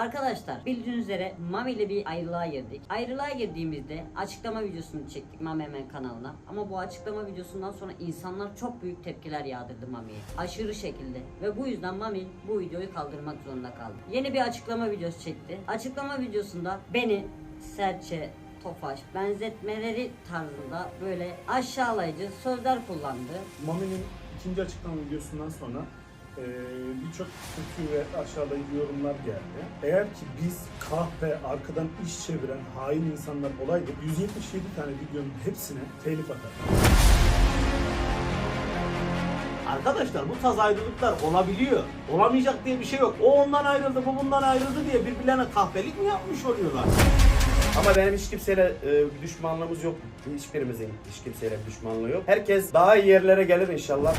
Arkadaşlar bildiğiniz üzere Mami ile bir ayrılığa girdik. Ayrılığa girdiğimizde açıklama videosunu çektik Mami Hemen kanalına. Ama bu açıklama videosundan sonra insanlar çok büyük tepkiler yağdırdı Mami'ye. Aşırı şekilde. Ve bu yüzden Mami bu videoyu kaldırmak zorunda kaldı. Yeni bir açıklama videosu çekti. Açıklama videosunda beni serçe, tofaş, benzetmeleri tarzında böyle aşağılayıcı sözler kullandı. Mami'nin ikinci açıklama videosundan sonra eee, birçok kötü ve aşağılayıcı yorumlar geldi. Eğer ki biz kahpe, arkadan iş çeviren hain insanlar olaydık 177 tane videonun hepsine telif atardık. Arkadaşlar bu tarz ayrılıklar olabiliyor. Olamayacak diye bir şey yok. O ondan ayrıldı, bu bundan ayrıldı diye birbirlerine kahpelik mi yapmış oluyorlar? Ama benim hiç kimseyle e, düşmanlığımız yok. Hiçbirimizin hiç kimseyle düşmanlığı yok. Herkes daha iyi yerlere gelir inşallah.